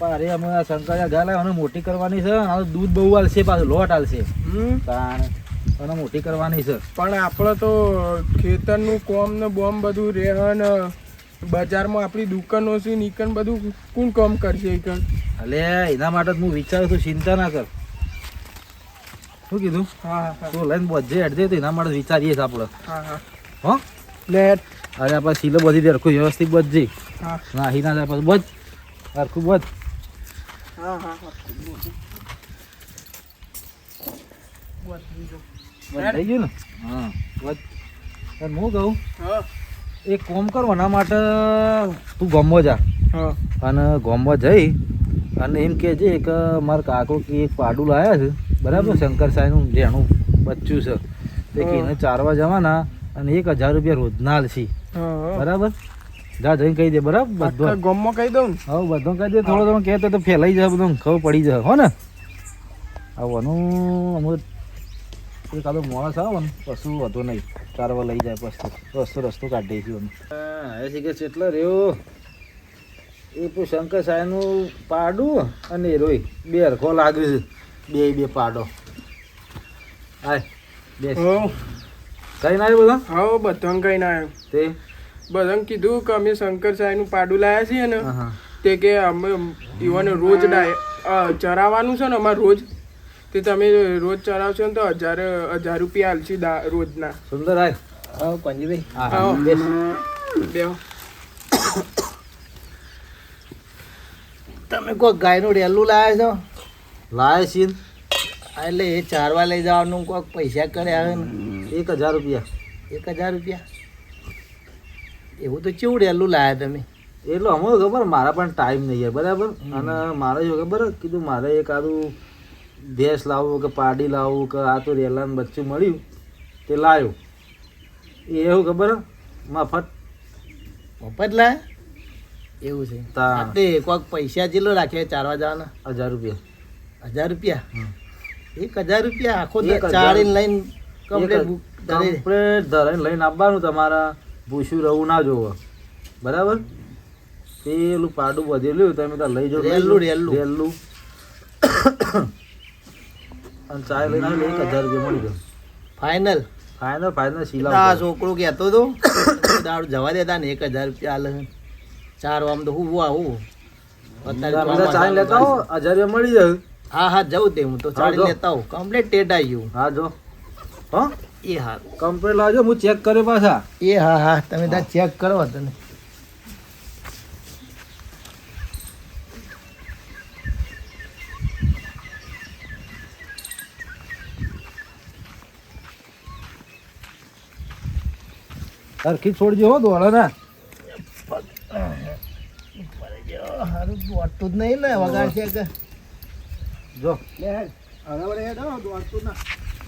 અરે અમે આ શંકરિયા લાવ્યા, અને મોટી કરવાની છે અને આ દૂધ બહુ હાલશે પાછું લોટ હાલશે હમ? અને મોટી કરવાની છે. પણ આપણે તો ખેતરનું કોમ ને બોમ બધું રહે ને બજારમાં આપણી દુકાનો છે નીકળ બધું કોણ કામ કરશે એક અલે એના માટે હું વિચારું છું ચિંતા ના કર. શું કીધું? હા તો લઈને બધે અડધે તો એના માટે વિચારીએ છીએ આપણે. હા હા. અરે આપણે સીલો બધી હરખું વ્યવસ્થિત બધી. હા. ના હિના પછી બધ. હરખું બધ. હા હા હા. થઈ ગયું ને હા. બધ હું કહું એક કોમ કરો એના માટે તું ગમો જા. અને ગોમમાં જઈ અને એમ કે છે કે મારા કાકો કે એક પાડું લાયા છે બરાબર? શંકર સાંઈનું જેનું બચ્ચું છે. તે કે એને ચારવા જવાના અને એક હજાર રૂપિયા રોજના આલશી. હા. બરાબર? જા જઈને કહી દે બરાબર? બધું. ગમમાં કહી દઉં હા હવે બધો કહી દે થોડો થોડો કહેતો તો ફેલાઈ જાય બધું ખબર પડી જાય હો ને? આવવાનું અમુક એક આદો માણસ આવે ને કશું વધુ નહીં. ચારવા લઈ જાય પછી. રસ્તો રસ્તો કાઢી છે હા એ છે એટલે રહ્યો એ તો શંકર સાહેબનું પાડું અને રોય. બે હરખો લાગે છે. બે બે પાડો. હાય બે હો. કઈ ના આવ્યો બધા? હા બધા કઈ ના આવ્યું. તે? બધાને કીધું કે અમે શંકર સાહેબનું પાડું લાયા છીએ ને તે કે અમે ઈવન રોજ ચરાવવાનું છે ને અમારે રોજ. તે તમે રોજ ચરાવશો ને તો હજાર હજાર રૂપિયા આલશી દા રોજના. સુંદર પંજીભાઈ. બે તમે કોઈ ગાયનું ડેલું લાવ્યા છો? લાયા છીએ એટલે એ ચારવા લઈ જવાનું કોઈક પૈસા કરે આવે ને. એક હજાર રૂપિયા. એક હજાર રૂપિયા? એવું તો ચેવડેલું લાયા તમે. એટલે અમને ખબર મારા પણ ટાઈમ નહીં હોય બરાબર? અને મારે શું ખબર કીધું મારે એક આદું ભેંસ લાવવું કે પાડી લાવવું કે આ તો રેલાનું બચ્ચું મળ્યું તે લાવ્યું એ એવું ખબર મફત. મફત લાયા? એવું છે. તા. કોઈક પૈસા જેટલો રાખે ચારવા જવાના? હજાર રૂપિયા. હજાર રૂપિયા. એક હજાર રૂપિયા આખો ચાળીને લઈને કમ્પ્લેટ કમ્પ્લેટ ધરાઈને લઈને આવવાનું તમારા. ભૂસ્યું રહું ના જોવો. બરાબર? પેલું પાડું બધેલું તમે ત્યાં લઈ જાઓ. રેલું, રેલું. રેલું અને ચાય લઈને એક હજાર રૂપિયા મળી ગયો. ફાઇનલ. ફાઇનલ ફાઇનલ આ છોકરો કહેતો હતો દાડ જવા દેતા ને એક હજાર રૂપિયા આલે ચાર આમ તો હું આવું. બધા ચાય લેતા હો હજાર રૂપિયા મળી જાય. હા હા જવું તે હું તો ચાલી લેતા હું કમ્પ્લીટ ટેટ આવી ગયું. હા જો. હા? એ હા. કમ્પ્લેટ લાવજો હું ચેક કર્યો પાછા. એ હા હા. તમે ત્યાં ચેક કરો તને સરખી છોડજો હો દોડો ને. હારું દોડતું જ નહીં ને વગાડ છે કે. જો.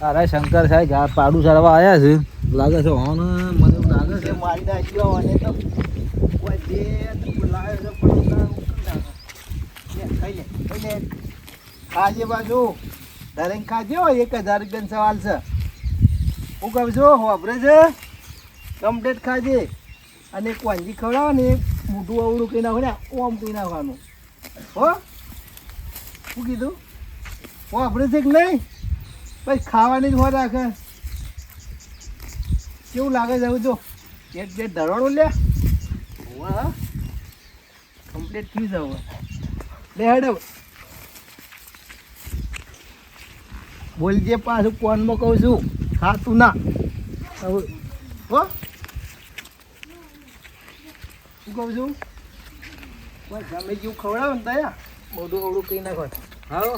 અરે શંકર સાહેબ આ પાડું સારવા આવ્યા છે. લાગે છે હોન મને એવું લાગે છે. જે મારી નાખ્યો અને તો કોઈ દે તો લાગે છે પણ ના ઉકળી લે, ખાઈ લે ખાજે બાજુ. ધરીને ખાજે હોય એક હજાર રૂપિયાનો સવાલ છે. હું કહું છું વાપરે છે? કમ્પ્લેટ ખાજે. અને એક વાંજી ખવડાવો ને મોટું અવળું કહી નાખો ને ઓમ કહી નાખવાનું હો? શું કીધું? વાપરે છે કે નહીં? પછી ખાવાની જ હો રાખે. કેવું લાગે છે? જો પેટ પેટ ધરવાડું લે. વાહ કમ્પ્લીટ થઈ જવું લે હેડો બોલજે પાછું કોનમાં કહું છું, ખાતું ના. હવે, હો. શું કહું છું? ગમે જેવું ખવડાવો ને તયા મોઢું અવડું કહી નાખો. હા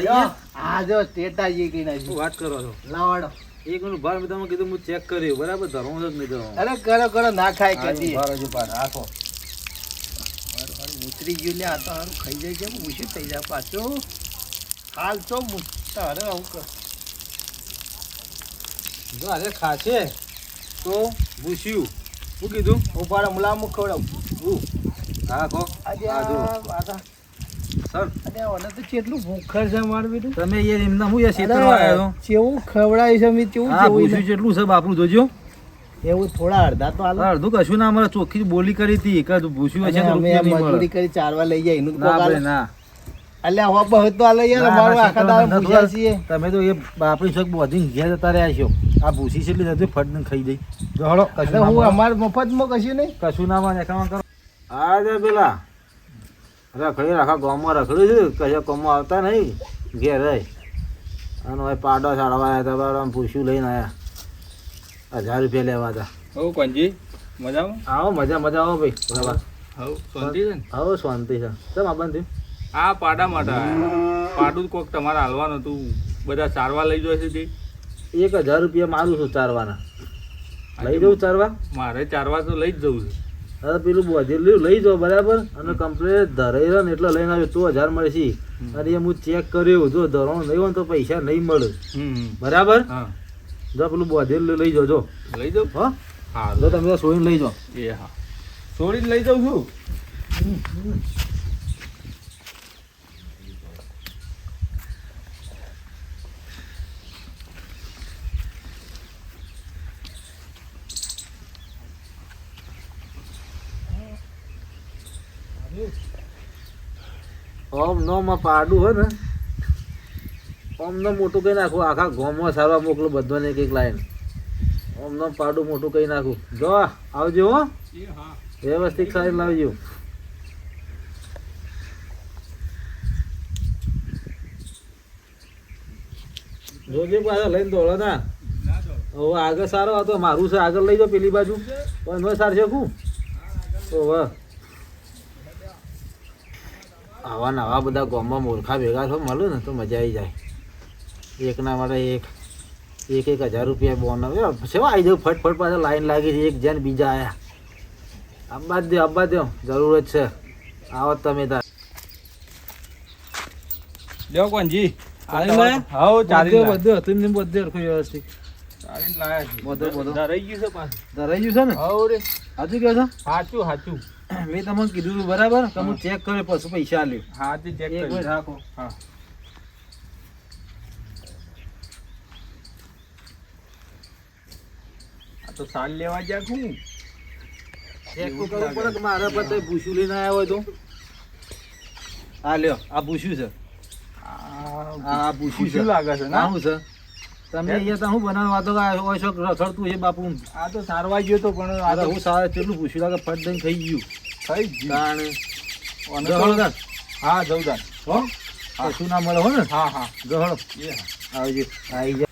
જો, હા જો ટેટા જે કહી નાખ્યું વાત કરો છો? લાવાડો. એક મિનિટ ભાર મેં તમને કીધું હું ચેક કર્યું બરાબર? ધરવું છે નહીં ધરવું અરે કરો કરો ના ખાય હા, કે ભાર હજુ પાછા રાખો ઉતરી ગયું લે આ તો હારું ખાઈ જાય કેમ ઉછી થઈ જાય પાછું? હાલ તો તારે આવું કર. જો અરે ખાશે. તો ભૂસ્યું શું કીધું? ઊભા મુલામુખ ખવડાવું હા કહો. આજે આ કેટલું ભૂખર છે મારું બેટું. તમે યાર એમના હું યાર ક્ષેત્રમાં આવ્યો? કેવું ખવડાય છે મેં કેવું હા જોયું જેટલું છે બાપુ જોજો. એવું થોડા અડધા તો હાલો. અડધું કશું ના મળે ચોખ્ખી બોલી કરી હતી. કે ભૂસ્યું હશે તો અમે રૂપિયા નહીં મજૂરી કરી ચારવા લઈ જાય એનું ના કોક ભાઈ હાલે. ના. અલ્યા હો બહુ તો હાલે યાર ના, આખા દાડા શીખવા છીએ. તમે તો એ બાપડી ચોક બોધીને ઘેર જતા રહ્યા છો. આ ભૂસી છે એટલે જતી ફટ ખાઈ દઈ જો હળો કશું હું. અમાર મફતમાં કશું નહીં. કશું ના કરો. પેલા. રખડી રાખા ગામમાં રખડ્યું છે કશા ગામમાં આવતા નહીં ઘેર રહી. અને હવે પાડો સાડવા આવ્યા હતા બરાબર પૂછ્યું લઈને આવ્યા હજાર રૂપિયા લેવા હતા. હવ કોંજી મજામાં? આવો મજા મજા આવો ભાઈ. બરાબર. હવ શાંતિ છે આવો શાંતિ છે. ચમ આ બંધ આ પાડા માટે. પાડું કોક તમારે હાલવાનું હતું. બધા ચારવા લઈ જશે તે. એક હજાર રૂપિયા મારું છું ચારવાના. લઈ જવું ચારવા? મારે ચારવા તો લઈ જ જવું છે. હવે પેલું બધેલું લઈ જાઓ બરાબર? અને કમ્પ્લેટ ધરાઈ રહ્યો ને એટલે લઈને આવ્યો તો હજાર મળે છે અને એ હું ચેક કર્યું જો ધરણ નહીં હોય ને તો પૈસા નહીં મળે. બરાબર? જો પેલું બધેલું લઈ જાઓ જો. લઈ જાઓ? હા? હા જો તમે સોઈને લઈ જાઓ. એ હા. સોડીને લઈ જાઉં છું? ઓમ નો માં પાડું હોય ને. ઓમ નો મોટું કઈ નાખું. આખા ગામમાં સારવા મોકલું બધાને એક એક લાઈન. ઓમ નો પાડું મોટું કઈ નાખું. જો આવજો હો. વ્યવસ્થિત સારી લાવજો. જોજે પાછા લઈને દોડો ના. હવે આગળ સારો હતો. મારું છે આગળ લઈ જાઓ પેલી બાજુ. પણ સાર શકું ઓવે આવા નવા બધા ગામમાં મૂર્ખા ભેગા થો મળે ને તો મજા આવી જાય. એકના માટે એક એક એક હજાર રૂપિયા બોન આવે. આવી જાવ ફટફટ પાછા લાઈન લાગી છે એક જેન બીજા આયા. આબા દો આબા દો જરૂર જ છે. આવો તમે તાર. લ્યો કોનજી? હવ ચાલી બધું બધું હતું ને બધું હરખું વ્યવસ્થિત. ચાલી લાયા છે. બધું બધું. ધરાઈ ગયું છે પાછું. ધરાઈ ગયું છે ને? હાઉ રે. સાચું કહો છો? સાચું સાચું. મેં તમને કીધું હતું બરાબર? કે હું. ચેક કર્યો પછી પૈસા આલ્યો. હા તે ચેક એક મિનિટ રાખો. હા. તો સાલ લેવા ગયા છું. ચેક તો કરવું પડે કે મારા પર તોય ભૂસું લઈને આવ્યો હોય તો? હા લ્યો આ ભૂસ્યું છે. આ ભૂસ્યું છે. લાગે છે ના? હું છે. તમે અહીંયા તો હું બનાવવા તો આ ઓછો રખડતું છે બાપુ. આ તો સારવા ગયો તો પણ આ તો હું સારા કેટલું ભૂસ્યું લાગે ફટ દઈને થઈ ગયું. થઈ જ ગયું. તાણે. અને જો તો- હળો હા શું તાર હો. કશું ના મળે હો ને? હા હા. જો હળો એ હા. આવજો. આવી જાય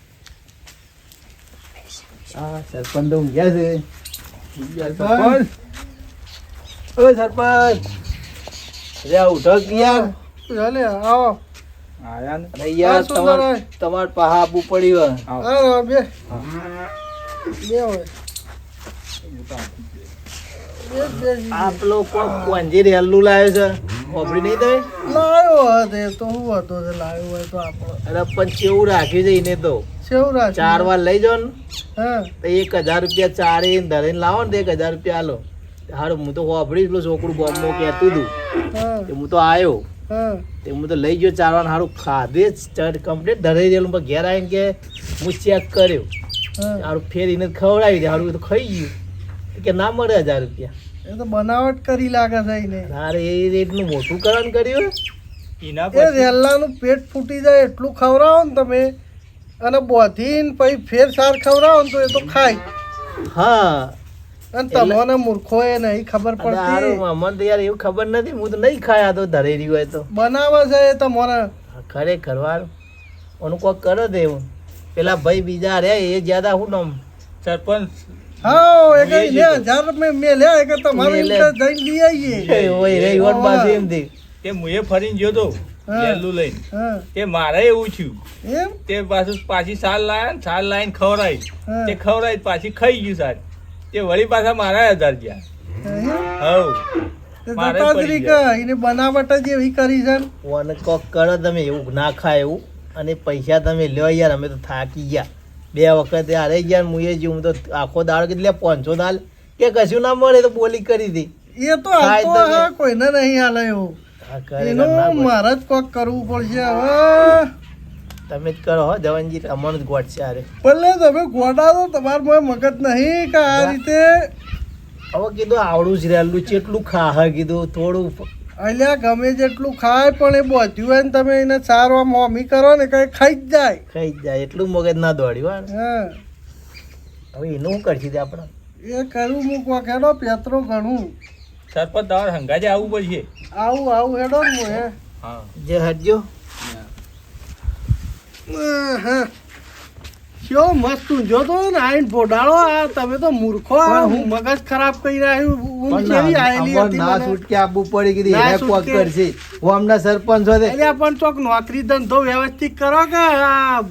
હા સરપંચ તો ઊંઘ્યા છે. સરપંચ. ઓ સરપંચ. રે ઉઠો યાર ચાલે આવો. તમાર પહા પાહા આપવું પડ્યું. બે. બે હોય. કોંજી રેલું લાવ્યો છે? ખોબરી નહીં તમે લાવ્યો હતે તો હું હતો તે લાવ્યો હોય તો આપણો. અરે પણ ચેવું રાખ્યું છે એને તો? ચેવું રાખ ચાર વાર લઈ જાઓ ને. હા. તો એક હજાર રૂપિયા ચારે ધરીને લાવો ને તો એક હજાર રૂપિયા આલો. હારું હું તો હોભળી પેલું છોકરું બોમ્બો કહેતું હતું. હું. તો આવ્યો તે હું તો લઈ ગયો ચાર સારું હારું ખાધે જ કમ્પ્લીટ ધરાઈ દેલું પણ ઘેર આવીને કે હું ચેક કર્યો. હા. હારું ફેરીને ખવડાવી દે. હારું એ તો ખાઈ ગયું. કે ના મળે હજાર રૂપિયા. એ તો બનાવટ કરી લાગે છે એને. અરે એ રેટનું મોટું કરણ કર્યું એના પર રેલાનું પેટ ફૂટી જાય એટલું ખવડાવો ને તમે. અને બોધીને પછી ફેર સાર ખવડાવો ને તો એ તો ખાય. હા. અને તમને મૂર્ખો એ નહીં ખબર પડતી. અમને તો યાર એવું ખબર નથી હું તો નહીં ખાયા તો ધરેરી હોય તો. બનાવે છે એ તમને ખરેખર વાર. ઓનું કોક કરે દે એવું. પેલા ભાઈ બીજા રે એ જ્યાદા હું નામ. સરપંચ. હા એ લે હજાર મેં મેં લે કે તમારે. જઈને લઈ આવીએ ઓય રે ઈવન પાસે એમ થી તે મુએ ફરીને ગયો તો. લેલું લઈને. તે મારે એવું થયું. તે પાછું પાછી સાલ લાયા ને સાલ લાઈને ખવડાવી. તે ખવડાવી પાછી ખાઈ ગયું સાર તે વળી પાછા મારા હજાર ગયા? હવ જ એને બનાવટ જ એવી કરી છે ને. ઓને કોક કરો તમે એવું ના ખાય એવું. અને પૈસા તમે લ્યો યાર અમે તો થાકી ગયા. બે વખત હારે ગયા ને મુએ હું તો આખો દાડો કેટલે પાંચસો દાલ. કે કશું ના મળે તો બોલી કરી હતી એ તો કોઈને નહીં હાલે એવું. એનું મારે જ કોક કરવું પડશે હવે. તમે જ કરો હો જવાનજી અમણ જ ગોટ છે અરે ભલે તમે ગોડા તો મોય મગજ નહીં કે આ રીતે? હવે કીધું આવડું જ રહેલું છે એટલું ખા હે કીધું થોડું અલ્યા ગમે જેટલું ખાય પણ એ બોધ્યું હોય ને તમે એને સારવા મોમી કરો ને કઈ ખાઈ જ જાય. ખાઈ જ જાય એટલું મગજ ના દોડ્યું હા. હવે એનું શું કરશે આપણે? એ કરું મૂકવા ખેડો પેત્રો ઘણું. સરપંચ તમારે હંગાજે આવવું પડશે. આવું આવું હેડો ને હું હે હા. જે હટજો. હા મસ્ત ઊંઝો તો ને આઈન ફોડાળો આ તમે તો મૂર્ખો આ હું મગજ ખરાબ કરી રહ્યો હું કેવી આયેલી હતી ના છૂટકે આપવું પડી ગઈ હે કોક કરશે. હું હમણાં સરપંચ હતો એટલે પણ ચોક નોકરી ધંધો વ્યવસ્થિત કરો કે આ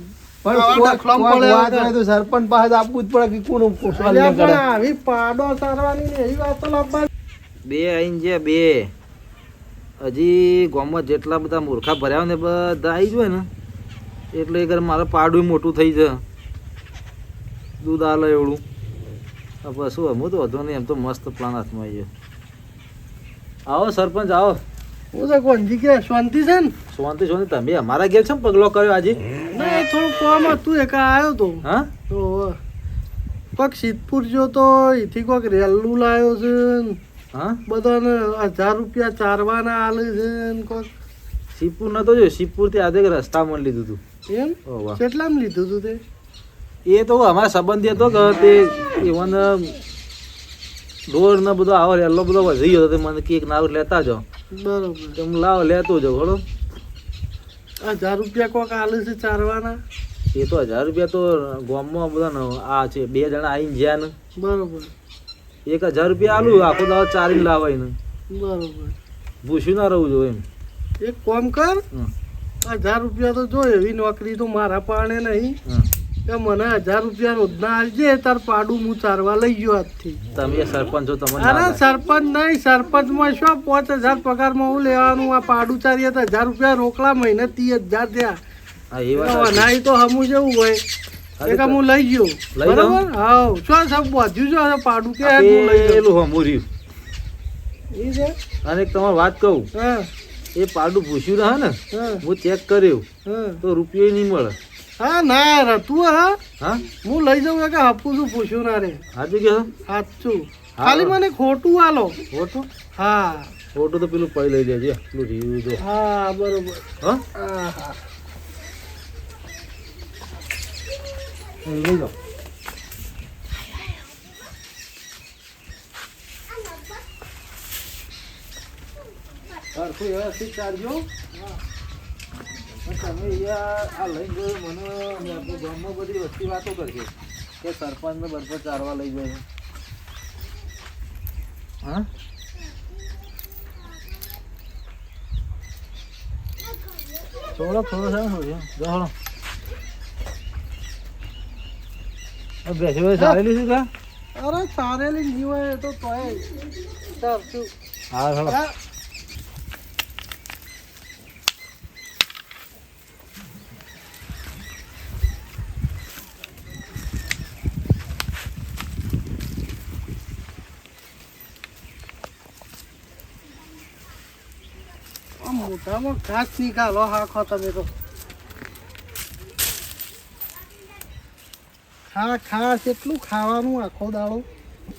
પણ આવા કોક- ડખલામાં કોક પડે વાત હોય તો સરપંચ પાસે આપવું જ પડે કે કોનું આવી પાડો સારવાની ને એવી વાતો લાવવા બે આઈન જે બે. હજી ગામમાં જેટલા બધા મૂર્ખા ભર્યા ને બધા આવી જાય ને. એટલે એ ઘર મારે પાડું મોટું થઈ છે દૂધ આલે એવડું. બસ શું હું તો વધુ નહીં એમ તો મસ્ત પ્લાન હાથમાં આવી આવો સરપંચ આવો. હું તો કોણજી કે શાંતિ છે ને? શાંતિ શાંતિ. તમે અમારા ઘેર છે ને પગલો કર્યો આજે? ના એ થોડું કોમ હતું એક આવ્યો તો. હા? તો કોક સિદ્ધપુર જો તો એથી કોક રેલું લાવ્યો છે હા? બધાને હજાર રૂપિયા ચારવાના આલે છે કોક. ના તો જો સિદ્ધપુરથી આજે રસ્તામાં લીધું હતું એમ? ઓ લીધું તું તે? એ તો અમારા સંબંધી હતો કે તે ઇવન ઢોર ને બધો આવો રેલો બધો વધી ગયો તે મને કેક નારું લેતા જાઓ. બરોબર. તો હું લાવ લેતો જાઉં ખરો હજાર રૂપિયા કોક આલે છે ચારવાના? એ તો હજાર રૂપિયા તો ગામમાં બધા ને આ છે બે જણા આવીને જ્યાં ને. બરોબર. એક હજાર રૂપિયા આલું આખો દાવ ચારીને લાવાય ને. બરોબર. ભૂસ્યું ના રહું જો એમ. એક કોમ કર. હજાર રૂપિયા તો જો એવી નોકરી તો મારા પાણે નહીં. કે મને હજાર રૂપિયા રોજના આલજે તાર પાડું હું ચારવા લઈ ગયો આજથી. તમે સરપંચ છો તમને અરે. સરપંચ નહીં સરપંચમાં શું પાંચ હજાર પગારમાં હું લેવાનું? આ પાડું ચારીએ તો હજાર રૂપિયા રોકડા મહિને ત્રીસ હજાર થયા. એ નાઈ તો હમું જેવું હોય. એક હું લઈ ગયો? બરાબર? હા શું સાહેબ બધું છે પાડું કે હું લઈ ગયેલું હમું રહ્યું. અને તમારે વાત કહું. હા. એ પાડું પૂછ્યું રહે ને હા. ચેક કર્યું. તો રૂપિયો નહીં મળે. હા ના રા તું હા? હા? હું લઈ જાઉં કે હપું છું પૂછ્યું ના રે. સાચું કે? સાચું. ખાલી મને ખોટું આલો. ખોટું? હા. ખોટું તો પેલું પડી લઈ લેજે પેલું રીવ્યુ તો. હા બરોબર. હા? હા લઈ જાઓ. સરખું વ્યવસ્થિત ચાલજો તમે અહીંયા આ લઈને ગયો મને આપણું ગામમાં બધી વસ્તી વાતો કરશે કે સરપંચને બરફર ચારવા લઈ ગયો. હા? થોડો થોડો સારું થોડો બેસી બેસી છે કા? અરે સારેલી જીવાય તો તોય ચાલશું હા. હા આ મોટામાં ઘાસ નીકાળો હાખો તમે તો ખા ખાસ એટલું ખાવાનું આખો દાડો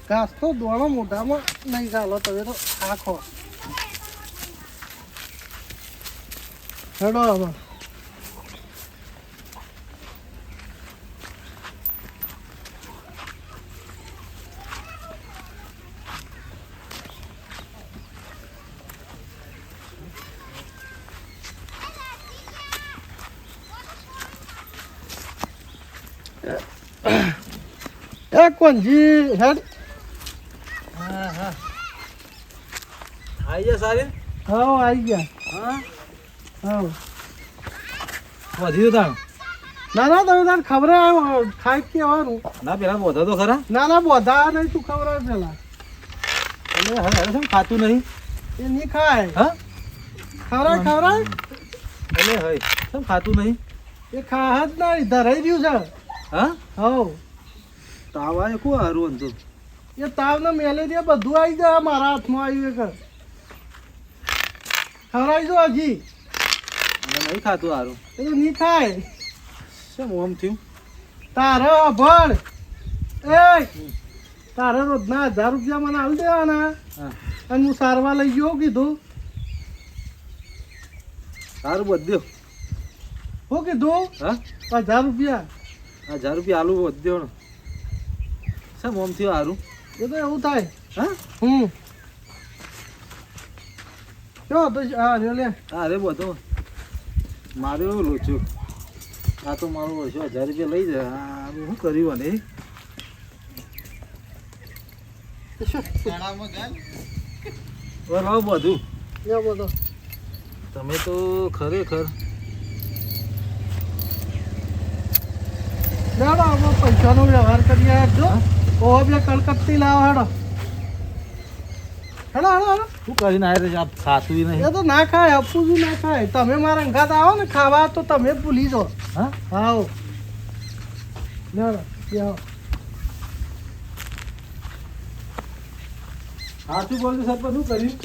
ઘાસ તો દોણો મોઢામાં નહીં ગાલો તમે તો આખો હેડો હવે હેડ હા? હા આવી ગયા સારી? હા આવી ગયા. હા? હા. વધી તાણ? ના ના તમે તાર ખબર ખાઈ કે આવવાનું. ના પેલા બોધા તો ખરા. ના ના બોધા નહીં તું ખબર પેલા. એટલે હવે હવે શું ખાતું નહીં? એ નહીં ખાય. હા? ખવડાય ખવડાય. એટલે હવે શું ખાતું નહીં? એ ખા જ નહીં ધરાઈ રહ્યું છે. હા? હવ. તાવ આવે કોણ હારું તો એ તાવને મેલેરિયા બધું આવી જાય મારા હાથમાં આવ્યું એક. ખવડાવી દો હજી. નહીં ખાતું હારું. એ તો નહીં ખાય શું આમ થયું? તારે ભણ એ તારે રોજના હજાર રૂપિયા મને આવી દેવાના. અને હું સારવાર લઈ ગયો કીધું. સારું બધ્યો શું કીધું? હા? હજાર રૂપિયા. હજાર રૂપિયા આલુ વધ્યો ને. શું આમ થયો હારું. એ તો એવું થાય. હા? હમ. જો પછી હા જો લે. હા અરે બધો મારે એવું લોચું આ તો મારું ઓછો હજાર રૂપિયા લઈ જાય. આ શું કર્યું અને બરાબર બધું. બધો. તમે તો ખરેખર પૈસાનો વ્યવહાર કરી જો ઓ બે કલકત્તી લાવો હેડો. હેડો હેડો હેડો. શું કરીને આવ્યા છે આપ ખાતું એ તો ના ખાય ના ખાય. તમે મારા અંગાત આવો ને ખાવા તો તમે ભૂલી જાઓ. હા? આવો. આવો. સાચું બોલજો સરપંચ શું કર્યું?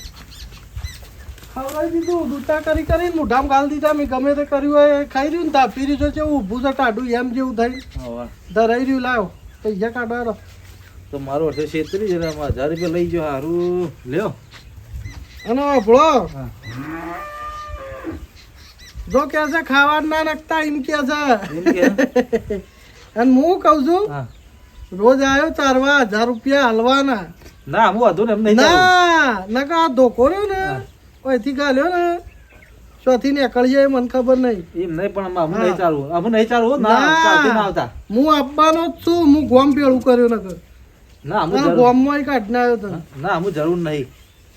ખવડાવી દીધું દૂતા કરી કરીને મોઢામાં ગાલ દીધા. મેં ગમે તે કર્યું હોય એ ખાઈ રહ્યું ને તાપી રહ્યું છે ઉભું ઊભું છે ટાઢું એમ જેવું થઈ. ધરાઈ રહ્યું લાવો. પૈસા કાઢો હેડો. તો મારો છેતરી છે ને આમાં હજાર રૂપિયા લઈ જાઓ સારું લ્યો. અને આપણો જો કે છે ખાવા ના નાખતા એમ કે છે. અને હું કહું છું રોજ આવ્યો ચારવા હજાર રૂપિયા હલવાના. ના હું વધુ ને નહીં ચાલુ. ના કા ધોકો રહ્યો ને ઓયથી ગાલ્યો ને ચોથી ને અકળીએ મને ખબર નહીં. એમ નહીં પણ અમે. નહીં ચાલવું. અમે નહીં ચાલવું ના ના. આવતા. હું આપવાનો જ છું હું ગોમ પેળું કર્યું નકર. ના હું ગોમમાં કાઢને આવ્યો ના હું જરૂર નહીં.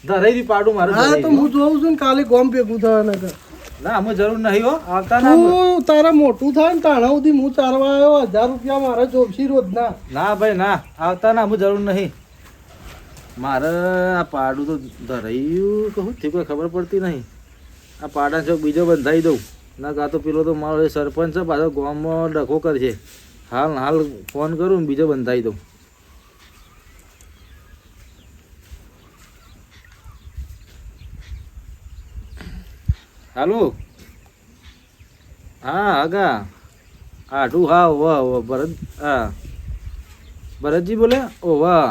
ધરાઈ પાડું મારું હા તો હું જોઉં છું ને કાલે ગોમ ભેગું થવા ના જરૂર નહીં હો આવતા ના તું તારે મોટું થાય ને તાણા સુધી હું ચારવા આવ્યો હજાર રૂપિયા મારે જોબશી રોજ ના ના ભાઈ ના આવતા ના હું જરૂર નહીં. મારે આ પાડું તો ધરાયું કે શું થયું કોઈ ખબર પડતી નહીં. આ પાડા ચોક બીજો બંધાઈ દઉં. ના કાં તો પેલો તો મારો સરપંચ છે પાછો ગામમાં ડખો કરશે. હાલ હાલ ફોન કરું બીજો બંધાઈ દઉં. હાલો. હા, આગા. આઢું હા વાહ વાહ ભરત, હા. ભરતજી બોલે? ઓ, વાહ.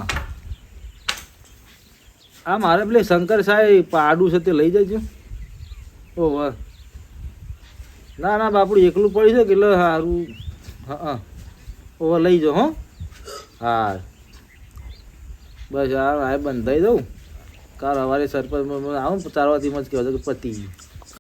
હા મારે પેલે શંકર સાહેબ પાડું છે તે લઈ જજો. ઓ, વાહ. ના ના, બાપડું, એકલું પડી છે કેટલે સારું હા હા. ઓ લઈ જાઓ હો. હા. બસ, આ આ બંધાઈ દઉં. કાલ સવારે સરપંચ આવું ચારવાથી મજ કહેવાય પતી પતિ.